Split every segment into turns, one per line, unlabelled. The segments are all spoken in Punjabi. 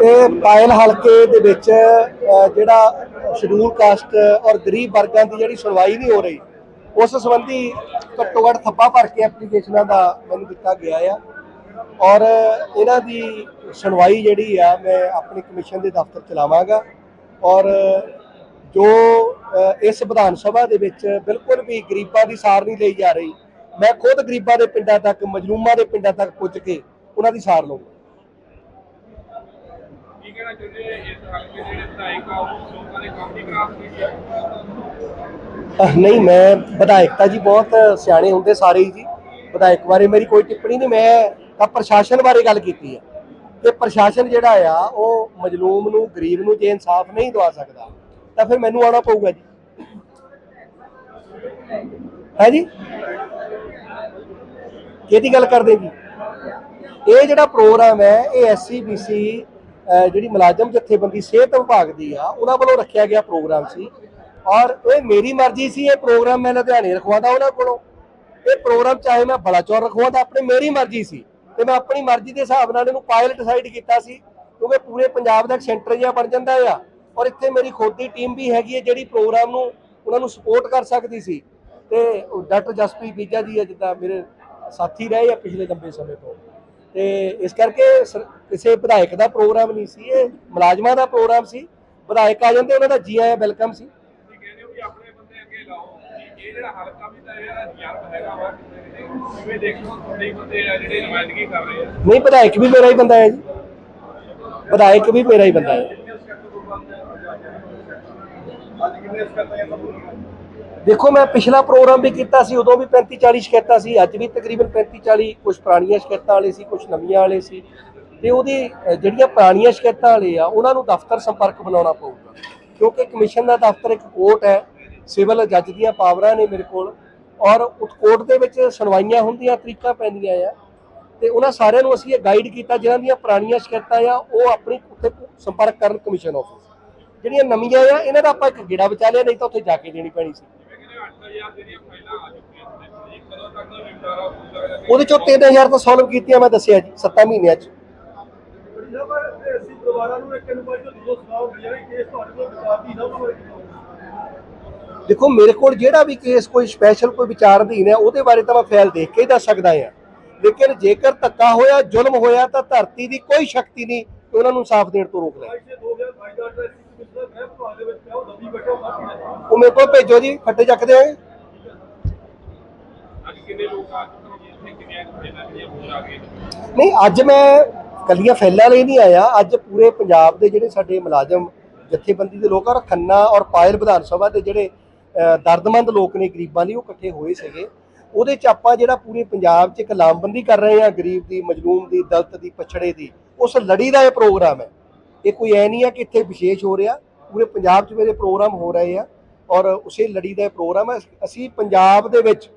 ਜਿਹੜੀ
ਪਾਇਲ ਹਲਕੇ ਦੇ ਵਿੱਚ ਜਿਹੜਾ ਸ਼ਡਿਊਲ ਕਾਸਟ ਔਰ ਗਰੀਬ ਵਰਗਾਂ ਦੀ ਜਿਹੜੀ ਸੁਣਵਾਈ ਨਹੀਂ ਹੋ ਰਹੀ, ਉਸ ਸੰਬੰਧੀ ਘੱਟੋ ਘੱਟ ਥੱਪਾ ਭਰ ਕੇ ਐਪਲੀਕੇਸ਼ਨਾਂ ਦਾ ਮੈਨੂੰ ਦਿੱਤਾ ਗਿਆ ਆ। ਔਰ ਇਹਨਾਂ ਦੀ ਸੁਣਵਾਈ ਜਿਹੜੀ ਆ, ਮੈਂ ਆਪਣੀ ਕਮਿਸ਼ਨ ਦੇ ਦਫ਼ਤਰ ਚਲਾਵਾਂਗਾ ਔਰ ਜੋ ਇਸ ਵਿਧਾਨ ਸਭਾ ਦੇ ਵਿੱਚ ਬਿਲਕੁਲ ਵੀ ਗਰੀਬਾਂ ਦੀ ਸਾਰ ਨਹੀਂ ਲਈ ਜਾ ਰਹੀ ਮੈਂ ਖੁਦ ਗਰੀਬਾਂ ਦੇ ਪਿੰਡਾਂ ਤੱਕ ਮਜਲੂਮਾਂ ਦੇ ਪਿੰਡਾਂ ਤੱਕ ਪੁੱਜ ਕੇ ਉਹਨਾਂ ਦੀ ਸਾਰ ਲਵਾਂਗਾ
ਕੀ ਕਹਿਣਾ ਚਾਹੁੰਦੇ ਹੋ? ਇਸ ਹਲਕੇ ਦੇ ਜਿਹੜੇ ਵਿਧਾਇਕ ਆ ਉਹ ਲੋਕਾਂ ਦੇ ਕੰਮ ਨਹੀਂ
ਮੈਂ ਵਿਧਾਇਕਤਾ ਜੀ ਬਹੁਤ ਸਿਆਣੇ ਹੁੰਦੇ ਸਾਰੇ ਹੀ ਜੀ। ਵਿਧਾਇਕ ਬਾਰੇ ਮੇਰੀ ਕੋਈ ਟਿੱਪਣੀ ਨਹੀਂ ਮੈਂ ਤਾਂ ਪ੍ਰਸ਼ਾਸਨ ਬਾਰੇ ਗੱਲ ਕੀਤੀ ਹੈ ਕਿ ਪ੍ਰਸ਼ਾਸਨ ਜਿਹੜਾ ਆ ਉਹ ਮਜਲੂਮ ਨੂੰ ਗਰੀਬ ਨੂੰ ਜੇ ਇਨਸਾਫ ਨਹੀਂ ਦਵਾ ਸਕਦਾ ਤਾਂ ਫਿਰ ਮੈਨੂੰ ਆਉਣਾ ਪਊਗਾ ਜੀ। ਹੈ ਜੀ? ਕਿਹਦੀ ਗੱਲ ਕਰਦੇ ਜੀ? ਇਹ ਜਿਹੜਾ ਪ੍ਰੋਗਰਾਮ ਹੈ, ਇਹ ਐਸਸੀ ਬੀਸੀ ਜਿਹੜੀ ਮੁਲਾਜ਼ਮ ਜਥੇਬੰਦੀ ਸਿਹਤ ਵਿਭਾਗ ਦੀ ਆ, ਉਹਨਾਂ ਵੱਲੋਂ ਰੱਖਿਆ ਗਿਆ ਪ੍ਰੋਗਰਾਮ ਸੀ। ਔਰ ਇਹ ਮੇਰੀ ਮਰਜ਼ੀ ਸੀ, ਇਹ ਪ੍ਰੋਗਰਾਮ ਮੈਂ ਲੁਧਿਆਣੇ ਰਖਵਾਉਂਦਾ ਉਹਨਾਂ ਕੋਲੋਂ। ਇਹ ਪ੍ਰੋਗਰਾਮ ਚਾਹੇ ਮੈਂ ਬਲਾਚੌਰ ਰਖਵਾਉਂਦਾ, ਆਪਣੀ ਮੇਰੀ ਮਰਜ਼ੀ ਸੀ ਤੇ ਮੈਂ ਆਪਣੀ ਮਰਜ਼ੀ ਦੇ ਹਿਸਾਬ ਨਾਲ ਇਹਨੂੰ ਪਾਇਲਟ ਡਿਸਾਈਡ ਕੀਤਾ ਸੀ, ਕਿਉਂਕਿ ਪੂਰੇ ਪੰਜਾਬ ਦਾ ਇੱਕ ਸੈਂਟਰ ਜਿਹਾ ਬਣ ਜਾਂਦਾ ਆ। ਔਰ ਇੱਥੇ ਮੇਰੀ ਖੁਦ ਦੀ ਟੀਮ ਵੀ ਹੈਗੀ ਹੈ, ਜਿਹੜੀ ਪ੍ਰੋਗਰਾਮ ਨੂੰ, ਉਹਨਾਂ ਨੂੰ ਸਪੋਰਟ ਕਰ ਸਕਦੀ ਸੀ। ਤੇ ਡਾਕਟਰ ਜਸਪ੍ਰੀਤ ਬੀਜਾ ਜੀ ਹੈ ਜਿੱਦਾਂ ਮੇਰੇ ਸਾਥੀ ਰਹੇ ਆ ਪਿਛਲੇ ਲੰਬੇ ਸਮੇਂ ਤੋਂ। ਤੇ ਇਸ ਕਰਕੇ ਕਿਸੇ ਵਿਧਾਇਕ ਦਾ ਪ੍ਰੋਗਰਾਮ ਨਹੀਂ ਸੀ ਇਹ ਮੁਲਾਜ਼ਮਾਂ ਦਾ ਪ੍ਰੋਗਰਾਮ ਸੀ। ਵਿਧਾਇਕ ਆ ਜਾਂਦੇ ਉਹਨਾਂ ਦਾ ਜੀ ਆਇਆਂ ਵੈਲਕਮ ਸੀ।
ਤੁਸੀਂ ਕਹਿੰਦੇ ਹੋ ਵੀ ਆਪਣੇ ਬੰਦੇ ਅੱਗੇ ਲਾਓ। ਵੀ ਇਹ ਜਿਹੜਾ ਹਲਕਾ ਵੀ ਤਾਂ ਇਹਦਾ ਜਨਮ ਹੈਗਾ ਵਾ ਕਿਵੇਂ ਦੇਖੋ ਤੁਹਾਡੇ ਹੀ ਬੰਦੇ ਆ ਜਿਹੜੇ ਨੁਮਾਇੰਦਗੀ ਕਰ ਰਹੇ ਆ।
ਨਹੀਂ ਵਿਧਾਇਕ ਵੀ ਮੇਰਾ ਹੀ ਬੰਦਾ ਹੈ ਜੀ। ਵਿਧਾਇਕ ਵੀ ਮੇਰਾ ਹੀ ਬੰਦਾ ਹੈ
ਅੱਜ ਕਿੰਨੇ ਸਕਤਾਂ ਤੁਹਾਨੂੰ
ਦੇਖੋ, ਮੈਂ ਪਿਛਲਾ ਪ੍ਰੋਗਰਾਮ ਵੀ ਕੀਤਾ ਸੀ, ਉਦੋਂ ਵੀ 35 40 ਸ਼ਿਕਾਇਤਾਂ ਸੀ, ਅੱਜ ਵੀ ਤਕਰੀਬਨ 35 40 ਕੁਝ ਪੁਰਾਣੀਆਂ ਸ਼ਿਕਾਇਤਾਂ ਵਾਲੇ ਸੀ ਕੁਝ ਨਵੀਆਂ ਵਾਲੇ ਸੀ। ਤੇ ਉਹਦੀ ਜਿਹੜੀਆਂ ਪੁਰਾਣੀਆਂ ਸ਼ਿਕਾਇਤਾਂ ਵਾਲੇ ਆ, ਉਹਨਾਂ ਨੂੰ ਦਫ਼ਤਰ ਸੰਪਰਕ ਬਣਾਉਣਾ ਪਊਗਾ। ਕਿਉਂਕਿ ਕਮਿਸ਼ਨ ਦਾ ਦਫ਼ਤਰ ਇੱਕ ਕੋਰਟ ਹੈ, ਸਿਵਲ ਜੱਜ ਦੀਆਂ ਪਾਵਰਾਂ ਨੇ ਮੇਰੇ ਕੋਲ, ਔਰ ਉਸ ਕੋਰਟ ਦੇ ਵਿੱਚ ਸੁਣਵਾਈਆਂ ਹੁੰਦੀਆਂ, ਤਰੀਕਾਂ ਪੈਂਦੀਆਂ ਆ। ਤੇ ਉਹਨਾਂ ਸਾਰਿਆਂ ਨੂੰ ਅਸੀਂ ਇਹ ਗਾਈਡ ਕੀਤਾ, ਜਿਨ੍ਹਾਂ ਦੀਆਂ ਪੁਰਾਣੀਆਂ ਸ਼ਿਕਾਇਤਾਂ ਆ, ਉਹ ਆਪਣੀ ਉੱਥੇ ਸੰਪਰਕ ਕਰਨ ਕਮਿਸ਼ਨ ਆਫਿਸ। ਜਿਹੜੀਆਂ ਨਵੀਆਂ ਆ, ਇਹਨਾਂ ਦਾ ਆਪਾਂ ਇੱਕ ਗੇੜਾ ਬਚਾ ਲਿਆ, ਨਹੀਂ ਤਾਂ ਉੱਥੇ ਜਾ ਕੇ ਦੇਣੀ ਪੈਣੀ ਸੀ। ਉਹਦੇ ਚੋਂ 3000 ਤਾਂ ਸੋਲਵ ਕੀਤੀਆਂ, ਮੈਂ ਦੱਸਿਆ ਜੀ 7 ਮਹੀਨਿਆਂ ਚ। ਦੇਖੋ, ਮੇਰੇ ਕੋਲ ਜਿਹੜਾ ਵੀ ਕੇਸ ਕੋਈ ਸਪੈਸ਼ਲ ਕੋਈ ਵਿਚਾਰ ਅਧੀਨ ਹੈ, ਉਹਦੇ ਬਾਰੇ ਤਾਂ ਮੈਂ ਫਾਈਲ ਦੇਖ ਕੇ ਹੀ ਦੱਸ ਸਕਦਾ ਹਾਂ। ਲੇਕਿਨ ਜੇਕਰ ਧੱਕਾ ਹੋਇਆ, ਜ਼ੁਲਮ ਹੋਇਆ, ਤਾਂ ਧਰਤੀ ਦੀ ਕੋਈ ਸ਼ਕਤੀ ਨਹੀਂ, ਉਹਨਾਂ ਨੂੰ ਸਾਫ਼ ਦੇਣ ਤੋਂ ਰੋਕ ਲੈ।
ਅੱਜ ਦੇ 2022 ਦਾ ਐਸਸੀ ਕਮਿਸ਼ਨਰ ਮੈਂ ਭਾਗ ਦੇ ਵਿੱਚ ਪਿਆ ਉਹ
ਮੇਰੇ ਕੋਲ ਭੇਜੋ ਜੀ
ਆ ਚੁੱਕੇ ਆ ਨੇ
ਨਹੀਂ ਅੱਜ ਮੈਂ ਕੱਲੀਆਂ ਫੈਲਾਂ ਲਈ ਨਹੀਂ ਆਇਆ। ਅੱਜ ਪੂਰੇ ਪੰਜਾਬ ਦੇ ਜਿਹੜੇ ਸਾਡੇ ਮੁਲਾਜ਼ਮ ਜਥੇਬੰਦੀ ਦੇ ਲੋਕ ਆ ਖੰਨਾ ਔਰ ਪਾਇਲ ਵਿਧਾਨ ਸਭਾ ਦੇ ਜਿਹੜੇ ਦਰਦਮੰਦ ਲੋਕ ਨੇ ਗਰੀਬਾਂ ਲਈ ਉਹ ਇਕੱਠੇ ਹੋਏ ਸੀਗੇ। ਉਹਦੇ ਚ ਆਪਾਂ ਜਿਹੜਾ ਪੂਰੇ ਪੰਜਾਬ 'ਚ ਇੱਕ ਲਾਮਬੰਦੀ ਕਰ ਰਹੇ ਹਾਂ ਗਰੀਬ ਦੀ ਮਜਲੂਮ ਦੀ ਦਲਿਤ ਦੀ ਪਛੜੇ ਦੀ ਉਸ ਲੜੀ ਦਾ ਇਹ ਪ੍ਰੋਗਰਾਮ ਹੈ। ਇਹ ਕੋਈ ਐ ਨਹੀਂ ਹੈ ਕਿ ਇੱਥੇ ਵਿਸ਼ੇਸ਼ ਹੋ ਰਿਹਾ, ਪੂਰੇ ਪੰਜਾਬ 'ਚ ਮੇਰੇ ਪ੍ਰੋਗਰਾਮ ਹੋ ਰਹੇ ਆ ਔਰ ਉਸੇ ਲੜੀ ਦਾ ਇਹ ਪ੍ਰੋਗਰਾਮ ਹੈ ਅਸੀਂ ਪੰਜਾਬ ਦੇ ਵਿੱਚ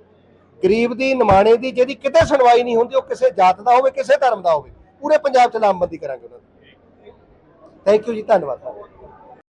ਗਰੀਬ ਦੀ, ਨਿਮਾਣੇ ਦੀ ਜਿਹਦੀ ਕਿਤੇ ਸੁਣਵਾਈ ਨਹੀਂ ਹੁੰਦੀ, ਉਹ ਕਿਸੇ ਜਾਤ ਦਾ ਹੋਵੇ, ਕਿਸੇ ਧਰਮ ਦਾ ਹੋਵੇ, ਪੂਰੇ ਪੰਜਾਬ 'ਚ ਲਾਮਬੰਦੀ ਕਰਾਂਗੇ ਉਹਨਾਂ ਦੀ। ਥੈਂਕ ਯੂ ਜੀ, ਧੰਨਵਾਦ।